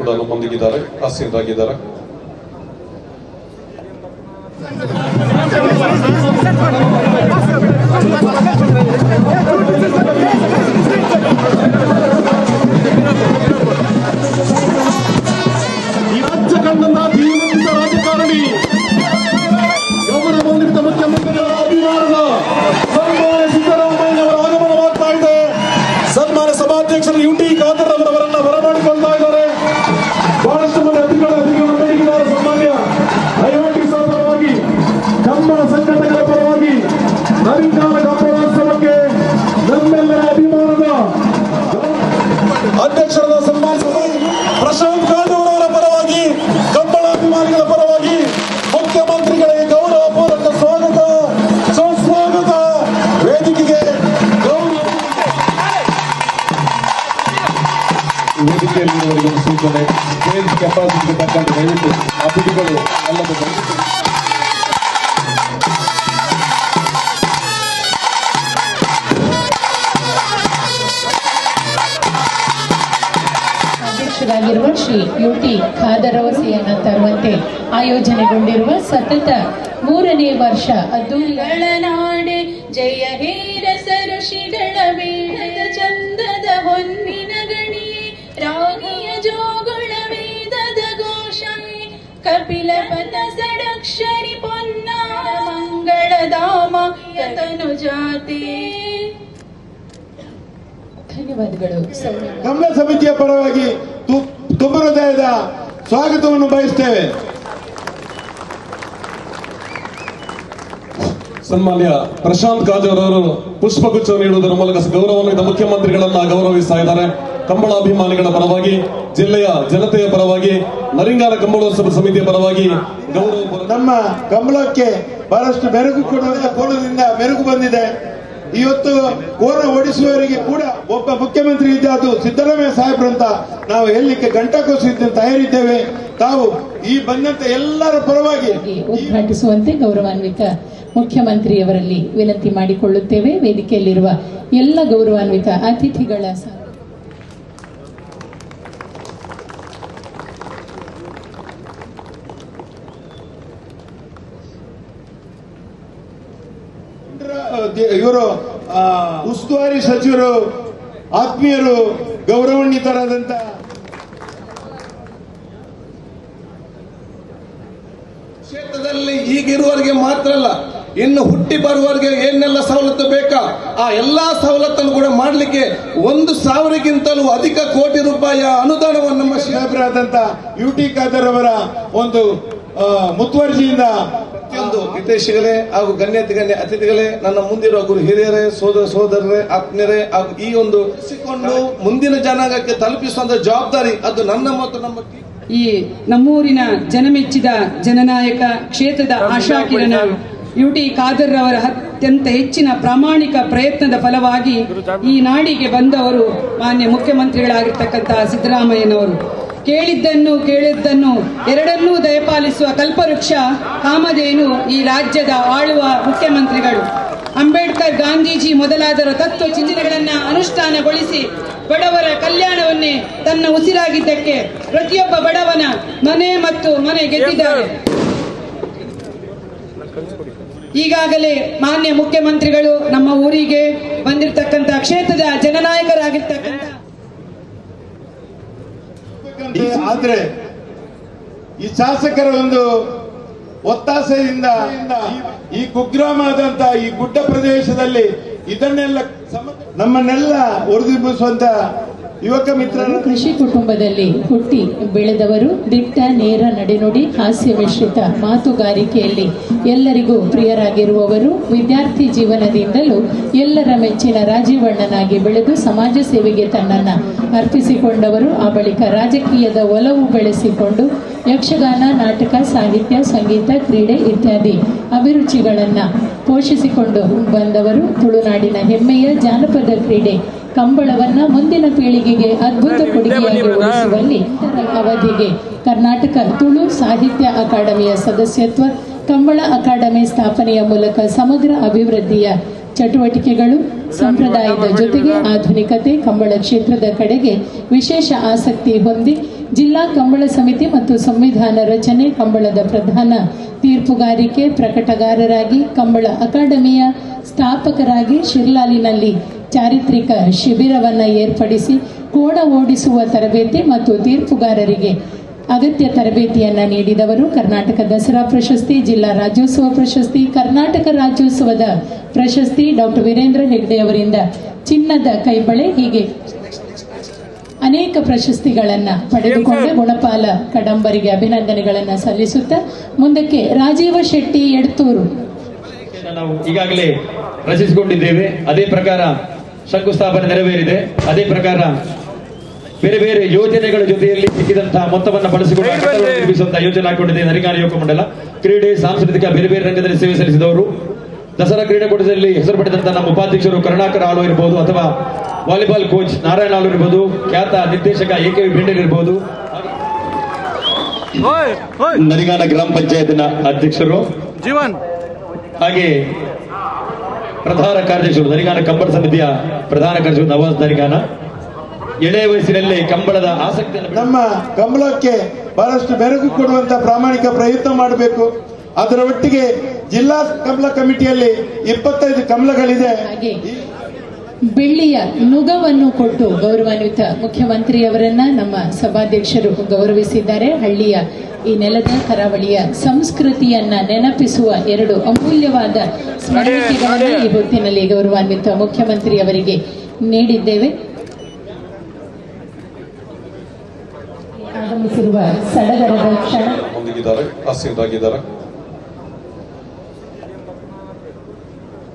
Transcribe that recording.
ಕೂಡ ನಮ್ಮೊಂದಿಗಿದ್ದಾರೆ ಆಸೀನರಾಗಿದ್ದಾರೆ ಯುಟಿ ರಾಜ್ಯ ಅಧ್ಯಕ್ಷರಾಗಿರುವ ಶ್ರೀ ಯು ಟಿ ತರುವಂತೆ ಆಯೋಜನೆಗೊಂಡಿರುವ ಸತತ ಮೂರನೇ ವರ್ಷ ಅದ್ದೂರಿಗಳ ನಾಡೆ ಜಯ ಹೇರ ಸರುಷಿಗಳ ಚಂದದ ಹೊನ್ನಿನ ಪೊನ್ನ ಮಂಗಳ ಧಾಮ ಯತನು ಜಾತಿ. ಧನ್ಯವಾದಗಳು ಕಮಲ ಸಮಿತಿಯ ಪರವಾಗಿ ತುಂಬ ಹೃದಯದ ಸ್ವಾಗತವನ್ನು ಬಯಸ್ತೇವೆ. ಸನ್ಮಾನ್ಯ ಪ್ರಶಾಂತ್ ಕಾಜೋರ್ ಅವರು ಪುಷ್ಪಗುಚ್ಛ ನೀಡುವುದರ ಮೂಲಕ ಗೌರವಾನ್ವಿತ ಮುಖ್ಯಮಂತ್ರಿಗಳನ್ನ ಗೌರವಿಸ್ತಾ ಇದ್ದಾರೆ. ಕಂಬಳ ಅಭಿಮಾನಿಗಳ ಪರವಾಗಿ ಜಿಲ್ಲೆಯ ಜನತೆಯ ಪರವಾಗಿ ನರಿಂಗಾಲ ಕಂಬಳೋತ್ಸವ ಸಮಿತಿಯ ಪರವಾಗಿ ಗೌರವ ನಮ್ಮ ಕಂಬಳಕ್ಕೆ ಬಹಳಷ್ಟು ಮೆರುಗು ಕೊಡುವಂತ ಕೋಲದಿಂದ ಮೆರುಗು ಬಂದಿದೆ. ಇವತ್ತು ಕೋರ ಓಡಿಸುವವರಿಗೆ ಕೂಡ ಒಬ್ಬ ಮುಖ್ಯಮಂತ್ರಿ ಇದ್ದ ಅದು ಸಿದ್ದರಾಮಯ್ಯ ಸಾಹೇಬ್ರಂತ ಅಂತ ನಾವು ಹೇಳಲಿಕ್ಕೆ ಗಂಟಕೋಸಿದ್ದು ತಯಾರಿದ್ದೇವೆ ತಾವು ಈ ಬಂದಂತ ಎಲ್ಲರ ಪರವಾಗಿ ಉದ್ಘಾಟಿಸುವಂತೆ ಗೌರವಾನ್ವಿತ ಮುಖ್ಯಮಂತ್ರಿಯವರಲ್ಲಿ ವಿನಂತಿ ಮಾಡಿಕೊಳ್ಳುತ್ತೇವೆ. ವೇದಿಕೆಯಲ್ಲಿರುವ ಎಲ್ಲ ಗೌರವಾನ್ವಿತ ಅತಿಥಿಗಳ ಇವರು ಉಸ್ತುವಾರಿ ಸಚಿವರು ಆತ್ಮೀಯರು ಗೌರವಾನ್ವಿತರಾದಂತ ಕ್ಷೇತ್ರದಲ್ಲಿ ಈಗಿರುವವರಿಗೆ ಮಾತ್ರ ಅಲ್ಲ ಇನ್ನು ಹುಟ್ಟಿ ಬರುವವರಿಗೆ ಏನೆಲ್ಲ ಸವಲತ್ತು ಬೇಕಾ? ಆ ಎಲ್ಲಾ ಸವಲತ್ತನ್ನು ಕೂಡ ಮಾಡಲಿಕ್ಕೆ ಒಂದು ಸಾವಿರಕ್ಕಿಂತಲೂ ಅಧಿಕ ಕೋಟಿ ರೂಪಾಯಿಯ ಅನುದಾನವನ್ನು ನಮ್ಮ ಯುಟಿ ಯು ಟಿ ಖಾದರ್ ಅವರ ಒಂದು ಮುತುವರ್ಜಿಯಿಂದ ಪ್ರತಿಯೊಂದು ಹಿತೈಷಿಗಳೇ ಹಾಗೂ ಗಣ್ಯತೆ ಗಣ್ಯ ಅತಿಥಿಗಳೇ ನನ್ನ ಮುಂದಿರುವ ಗುರು ಹಿರಿಯರೇ ಸೋದರ ಸೋದರರೇ ಆತ್ಮೀಯರೇ ಹಾಗೂ ಈ ಒಂದು ಸಿಕ್ಕೊಂಡು ಮುಂದಿನ ಜನಾಂಗಕ್ಕೆ ತಲುಪಿಸುವಂತ ಜವಾಬ್ದಾರಿ ಅದು ನನ್ನ ಮತ್ತು ನಮ್ಮ ಈ ನಮ್ಮೂರಿನ ಜನಮೆಚ್ಚಿದ ಜನನಾಯಕ ಕ್ಷೇತ್ರದ ಆಶಾಕಿರಣ ಯು ಟಿ ಖಾದರ್ ಅವರ ಅತ್ಯಂತ ಹೆಚ್ಚಿನ ಪ್ರಾಮಾಣಿಕ ಪ್ರಯತ್ನದ ಫಲವಾಗಿ ಈ ನಾಡಿಗೆ ಬಂದವರು ಮಾನ್ಯ ಮುಖ್ಯಮಂತ್ರಿಗಳಾಗಿರ್ತಕ್ಕಂತಹ ಸಿದ್ದರಾಮಯ್ಯನವರು. ಕೇಳಿದ್ದನ್ನು ಕೇಳಿದ್ದನ್ನು ಎರಡನ್ನೂ ದಯಪಾಲಿಸುವ ಕಲ್ಪವೃಕ್ಷ ಕಾಮಧೇನು ಈ ರಾಜ್ಯದ ಆಳುವ ಮುಖ್ಯಮಂತ್ರಿಗಳು. ಅಂಬೇಡ್ಕರ್ ಗಾಂಧೀಜಿ ಮೊದಲಾದರ ತತ್ವ ಚಿಂತನೆಗಳನ್ನು ಅನುಷ್ಠಾನಗೊಳಿಸಿ ಬಡವರ ಕಲ್ಯಾಣವನ್ನೇ ತನ್ನ ಉಸಿರಾಗಿದ್ದಕ್ಕೆ ಪ್ರತಿಯೊಬ್ಬ ಬಡವನ ಮನೆ ಮತ್ತು ಮನೆ ಗೆದ್ದಿದ್ದಾರೆ. ಈಗಾಗಲೇ ಮಾನ್ಯ ಮುಖ್ಯಮಂತ್ರಿಗಳು ನಮ್ಮ ಊರಿಗೆ ಬಂದಿರತಕ್ಕಂತ ಕ್ಷೇತ್ರದ ಜನನಾಯಕರಾಗಿರ್ತಕ್ಕಂಥ ಆದ್ರೆ ಈ ಶಾಸಕರ ಒಂದು ಒತ್ತಾಸೆಯಿಂದ ಈ ಕುಗ್ರಾಮದಂತ ಈ ಗುಡ್ಡ ಪ್ರದೇಶದಲ್ಲಿ ಇದನ್ನೆಲ್ಲ ನಮ್ಮನ್ನೆಲ್ಲ ಒರೆದಿಬ್ಬಿಸುವಂತ ಯುವಕ ಮಿತ್ರರು, ಕೃಷಿ ಕುಟುಂಬದಲ್ಲಿ ಹುಟ್ಟಿ ಬೆಳೆದವರು ದಿಟ್ಟ ನೇರ ನಡೆನುಡಿ ಹಾಸ್ಯ ಮಿಶ್ರಿತ ಮಾತುಗಾರಿಕೆಯಲ್ಲಿ ಎಲ್ಲರಿಗೂ ಪ್ರಿಯರಾಗಿರುವವರು ವಿದ್ಯಾರ್ಥಿ ಜೀವನದಿಂದಲೂ ಎಲ್ಲರ ಮೆಚ್ಚಿನ ರಾಜೀವಣ್ಣನಾಗಿ ಬೆಳೆದು ಸಮಾಜ ಸೇವೆಗೆ ತನ್ನನ್ನು ಅರ್ಪಿಸಿಕೊಂಡವರು, ಆ ಬಳಿಕ ರಾಜಕೀಯದ ಒಲವು ಬೆಳೆಸಿಕೊಂಡು ಯಕ್ಷಗಾನ, ನಾಟಕ, ಸಾಹಿತ್ಯ, ಸಂಗೀತ, ಕ್ರೀಡೆ ಇತ್ಯಾದಿ ಅಭಿರುಚಿಗಳನ್ನು ಪೋಷಿಸಿಕೊಂಡು ಬಂದವರು ತುಳುನಾಡಿನ ಹೆಮ್ಮೆಯ ಜಾನಪದ ಕ್ರೀಡೆ. ಕಂಬಳವನ್ನ ಮುಂದಿನ ಪೀಳಿಗೆಗೆ ಅದ್ಭುತ ಕೊಡುಗೆಯಾಗಿ ಉಳಿಸುವಲ್ಲಿ ಅವಧಿಗೆ ಕರ್ನಾಟಕ ತುಳು ಸಾಹಿತ್ಯ ಅಕಾಡೆಮಿಯ ಸದಸ್ಯತ್ವ ಕಂಬಳ ಅಕಾಡೆಮಿ ಸ್ಥಾಪನೆಯ ಮೂಲಕ ಸಮಗ್ರ ಅಭಿವೃದ್ಧಿಯ ಚಟುವಟಿಕೆಗಳು ಸಂಪ್ರದಾಯದ ಜೊತೆಗೆ ಆಧುನಿಕತೆ ಕಂಬಳ ಕ್ಷೇತ್ರದ ಕಡೆಗೆ ವಿಶೇಷ ಆಸಕ್ತಿ ಹೊಂದಿ ಜಿಲ್ಲಾ ಕಂಬಳ ಸಮಿತಿ ಮತ್ತು ಸಂವಿಧಾನ ರಚನೆ ಕಂಬಳದ ಪ್ರಧಾನ ತೀರ್ಪುಗಾರಿಕೆ ಪ್ರಕಟಗಾರರಾಗಿ ಕಂಬಳ ಅಕಾಡೆಮಿಯ ಸ್ಥಾಪಕರಾಗಿ ಶಿರ್ಲಾಲಿನಲ್ಲಿ ಚಾರಿತ್ರಿಕ ಶಿಬಿರವನ್ನು ಏರ್ಪಡಿಸಿ ಕೋಣ ಓಡಿಸುವ ತರಬೇತಿ ಮತ್ತು ತೀರ್ಪುಗಾರರಿಗೆ ಅಗತ್ಯ ತರಬೇತಿಯನ್ನು ನೀಡಿದವರು ಕರ್ನಾಟಕ ದಸರಾ ಪ್ರಶಸ್ತಿ ಜಿಲ್ಲಾ ರಾಜ್ಯೋತ್ಸವ ಪ್ರಶಸ್ತಿ ಕರ್ನಾಟಕ ರಾಜ್ಯೋತ್ಸವದ ಪ್ರಶಸ್ತಿ ಡಾಕ್ಟರ್ ವೀರೇಂದ್ರ ಹೆಗ್ಡೆ ಅವರಿಂದ. ಚಿನ್ನದ ಕೈಬಳೆ ಹೀಗೆ ಅನೇಕ ಪ್ರಶಸ್ತಿಗಳನ್ನ ಪಡೆದುಕೊಂಡ ಗುಣಪಾಲ ಕಡಂಬರಿಗೆ ಅಭಿನಂದನೆಗಳನ್ನ ಸಲ್ಲಿಸುತ್ತಾ ಮುಂದಕ್ಕೆ ರಾಜೀವ ಶೆಟ್ಟಿ ಎಡ್ತೂರು. ನಾವು ಈಗಾಗಲೇ ರಚಿಸಿಕೊಂಡಿದ್ದೇವೆ. ಅದೇ ಪ್ರಕಾರ ಶಂಕುಸ್ಥಾಪನೆ ನೆರವೇರಿದೆ. ಅದೇ ಪ್ರಕಾರ ಬೇರೆ ಬೇರೆ ಯೋಜನೆಗಳ ಜೊತೆಯಲ್ಲಿ ಸಿಕ್ಕಿದಂತಹ ಮೊತ್ತವನ್ನು ಬಳಸಿಕೊಂಡು ಯೋಜನೆ ಹಾಕೊಂಡಿದೆ ನರಿಗಾನ ಯುವಕ ಮಂಡಲ ಕ್ರೀಡೆ ಸಾಂಸ್ಕೃತಿಕ ಬೇರೆ ಬೇರೆ ರಂಗದಲ್ಲಿ ಸೇವೆ ಸಲ್ಲಿಸಿದವರು. ದಸರಾ ಕ್ರೀಡಾಕೂಟದಲ್ಲಿ ಹೆಸರು ಪಡೆದಂತಹ ನಮ್ಮ ಉಪಾಧ್ಯಕ್ಷರು ಕರುಣಾಕರ ಆಳು ಇರಬಹುದು ಅಥವಾ ವಾಲಿಬಾಲ್ ಕೋಚ್ ನಾರಾಯಣ ಆಳು ಇರಬಹುದು ಖ್ಯಾತ ನಿರ್ದೇಶಕ ಎ ಕೆ ಇರಬಹುದು ನರಿಗಾನ ಗ್ರಾಮ ಪಂಚಾಯತ್ನ ಅಧ್ಯಕ್ಷರು. ಜೀವನ್. ಹಾಗೆ ಪ್ರಧಾನ ಕಾರ್ಯದರ್ಶಿಗಳು ದರಿಗಾನ ಕಂಬಳ ಸಮಿತಿಯ ಪ್ರಧಾನ ಕಾರ್ಯದರ್ಶಿ ನವಾಜ್ ದರಿಗಾನ ಎಳೆಯ ವಯಸ್ಸಿನಲ್ಲಿ ಕಂಬಳದ ಆಸಕ್ತಿ ನಮ್ಮ ಕಂಬಳಕ್ಕೆ ಬಹಳಷ್ಟು ಬೆರಗು ಕೊಡುವಂತ ಪ್ರಾಮಾಣಿಕ ಪ್ರಯತ್ನ ಮಾಡಬೇಕು. ಅದರ ಒಟ್ಟಿಗೆ ಜಿಲ್ಲಾ ಕಂಬಳ ಕಮಿಟಿಯಲ್ಲಿ ಇಪ್ಪತ್ತೈದು ಕಂಬಳಗಳಿದೆ. ಬೆಳ್ಳಿಯ ನುಗವನ್ನು ಕೊಟ್ಟು ಗೌರವಾನ್ವಿತ ಮುಖ್ಯಮಂತ್ರಿಯವರನ್ನ ನಮ್ಮ ಸಭಾಧ್ಯಕ್ಷರು ಗೌರವಿಸಿದ್ದಾರೆ. ಹಳ್ಳಿಯ ಈ ನೆಲದ ಕರಾವಳಿಯ ಸಂಸ್ಕೃತಿಯನ್ನ ನೆನಪಿಸುವ ಎರಡು ಅಮೂಲ್ಯವಾದ ಸ್ಮರಣಿಕೆಗಳನ್ನು ಈ ಹೊತ್ತಿನಲ್ಲಿ ಗೌರವಾನ್ವಿತ ಮುಖ್ಯಮಂತ್ರಿಯವರಿಗೆ ನೀಡಿದ್ದೇವೆ. ಆಗಮಿಸಿರುವ ಸಡಗರದ ಕ್ಷಣ.